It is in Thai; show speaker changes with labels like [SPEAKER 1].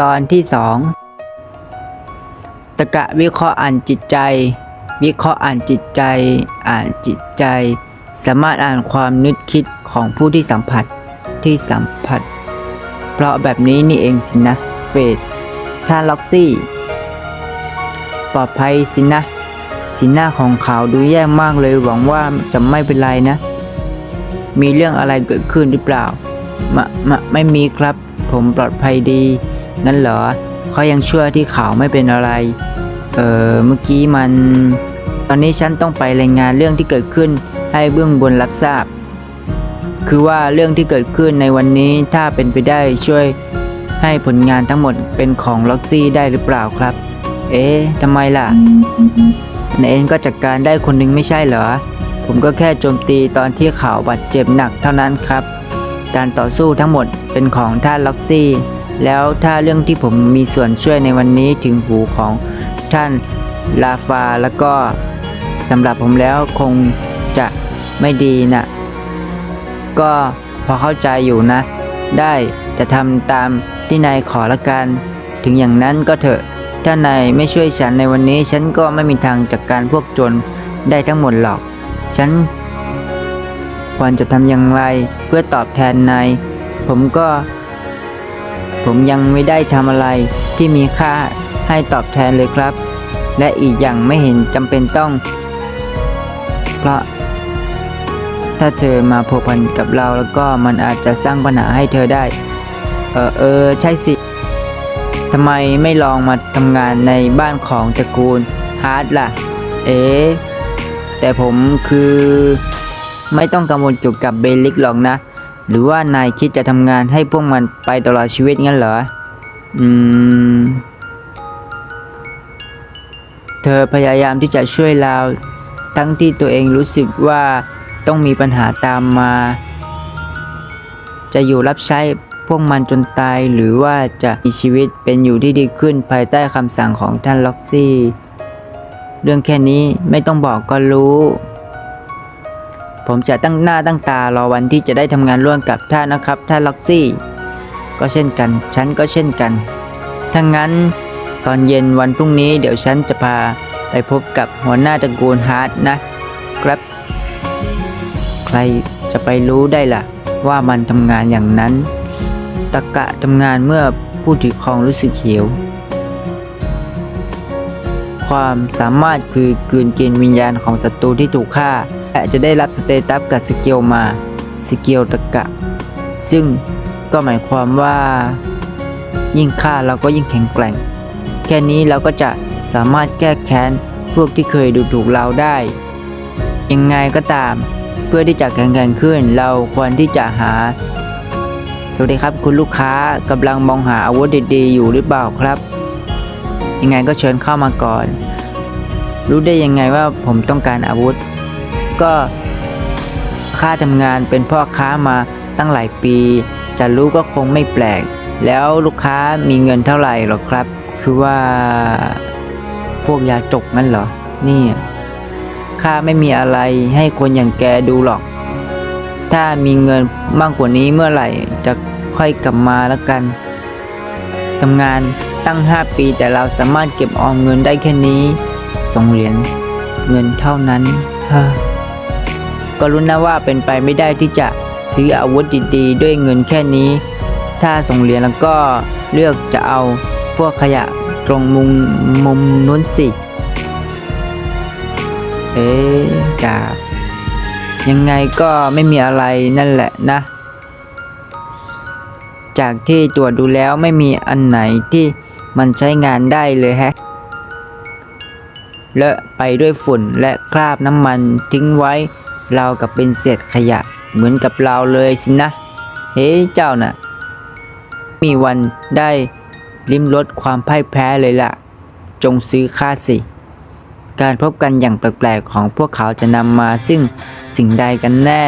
[SPEAKER 1] ตอนที่สองตะกะวิเคราะห์อ่านจิตใจ วิเคราะห์อ่านจิตใจ อ่านจิตใจ สามารถอ่านความนึกคิดของผู้ที่สัมผัสที่สัมผัส เพราะแบบนี้นี่เองสินะเฟดท่านล็อกซี่ ปลอดภัยสินะ สีหน้าของเขาดูแย่มากเลยหวังว่าจะไม่เป็นไรนะ มีเรื่องอะไรเกิดขึ้นหรือเปล่า มะมะไม่มีครับ ผมปลอดภัยดี งั้นเหรอเขายังชื่อที่เขาไม่เป็นอะไร เออเมื่อกี้มัน ตอนนี้ฉันต้องไปรายงานเรื่องที่เกิดขึ้นให้เบื้องบนรับทราบ คือว่าเรื่องที่เกิดขึ้นในวันนี้ถ้าเป็นไปได้ช่วยให้ผลงานทั้งหมดเป็นของล็อกซี่ได้หรือเปล่าครับ เอ๊ะทำไมล่ะนายเอ็นก็จัดการได้คนหนึงไม่ใช่เหรอ ผมก็แค่โจมตีตอนที่เขาบาดเจ็บหนักเท่านั้นครับ การต่อสู้ทั้งหมดเป็นของท่านล็อกซี่ แล้วถ้าเรื่องที่ผมมีส่วนช่วยในวันนี้ถึงหูของท่านลาฟาแล้วก็สำหรับผมแล้วคงจะไม่ดีนะก็พอเข้าใจอยู่นะ ได้จะทำตามที่นายขอละกัน ถึงอย่างนั้นก็เถอะ ถ้านายไม่ช่วยฉันในวันนี้ ฉันก็ไม่มีทางจัดกการพวกโจรได้ทั้งหมดหรอก ฉันควรจะทำอย่างไรเพื่อตอบแทนนายผมก็ ผมยังไม่ได้ทำอะไรที่มีค่าให้ตอบแทนเลยครับ และอีกอย่างไม่เห็นจำเป็นต้อง เพราะ ถ้าเธอมาพัวพันกับเราแล้วก็มันอาจจะสร้างปัญหาให้เธอได้ เออเออใช่สิทำไมไม่ลองมาทำงานในบ้านของตระกูลฮาร์ดล่ะ เอ๊แต่ผมคือ ไม่ต้องกังวลเกี่ยวกับเบลิกหรอกนะ หรือว่านายคิดจะทำงานให้พวกมันไปตลอดชีวิตงั้นเหรอ อืม เธอพยายามที่จะช่วยเรา ทั้งที่ตัวเองรู้สึกว่าต้องมีปัญหาตามมา จะอยู่รับใช้พวกมันจนตายหรือว่าจะมีชีวิตเป็นอยู่ที่ดีขึ้นภายใต้คำสั่งของท่านล็อกซี่ เรื่องแค่นี้ไม่ต้องบอกก็รู้ ผมจะตั้งหน้าตั้งตารอวันที่จะได้ทำงานร่วมกับท่านนะครับท่านล็อกซี่ ก็เช่นกัน ฉันก็เช่นกันถ้างั้นตอนเย็นวันพรุ่งนี้เดี๋ยวฉันจะพาไปพบกับหัวหน้าตระกูลฮาร์ดนะครับ ใครจะไปรู้ได้ล่ะ ว่ามันทำงานอย่างนั้น ตะกะทำงานเมื่อผู้ถือครองรู้สึกหิวความสามารถคือกืนกินวิญญาณของศัตรูที่ถูกฆ่า และจะได้รับสเตตัสกับสกิลมาสกิลตะกะ ซึ่งก็หมายความว่า ยิ่งฆ่าเราก็ยิ่งแข็งแกร่ง แค่นี้เราก็จะสามารถแก้แค้นพวกที่เคยดูถูกเราได้ ยังไงก็ตาม เพื่อที่จะแข็งแกร่งขึ้น เราควรที่จะหา สวัสดีครับคุณลูกค้ากำลังมองหาอาวุธดีๆอยู่หรือเปล่าครับ ยังไงก็เชิญเข้ามาก่อน รู้ได้ยังไงว่าผมต้องการอาวุธ ก็ค่าทำงานเป็นพ่อค้ามาตั้งหลายปีจะรู้ก็คงไม่แปลก แล้วลูกค้ามีเงินเท่าไหร่หรอครับ คือว่า พวกยาจกนั่นเหรอ นี่ข้าไม่มีอะไรให้คนอย่างแกดูหรอก ถ้ามีเงินมากกว่านี้เมื่อไหร่จะค่อยกลับมาแล้วกันทำงานตั้ง 5 ปีแต่เราสามารถเก็บออมเงินได้แค่นี้สองเหรียญเงินเท่านั้นเฮ้อ ก็รู้นะว่าเป็นไปไม่ได้ที่จะซื้ออาวุธดีๆด้วยเงินแค่นี้ ถ้าส่งเหรียญแล้วก็เลือกจะเอาพวกขยะตรงมุมมุมนู้นสิ เอ๊ะดาบยังไงก็ไม่มีอะไรนั่นแหละนะ จากที่ตรวจดูแล้วไม่มีอันไหนที่มันใช้งานได้เลยแฮะเลอะไปด้วยฝุ่นและคราบน้ำมันทิ้งไว้ เรากับเป็นเศษขยะเหมือนกับเราเลยสินะ เฮ้เจ้าน่ะ มีวันได้ลิ้มรสความพ่ายแพ้เลยล่ะ จงซื้อค่าสิ การพบกันอย่างแปลกๆของพวกเขาจะนำมาซึ่งสิ่งใดกันแน่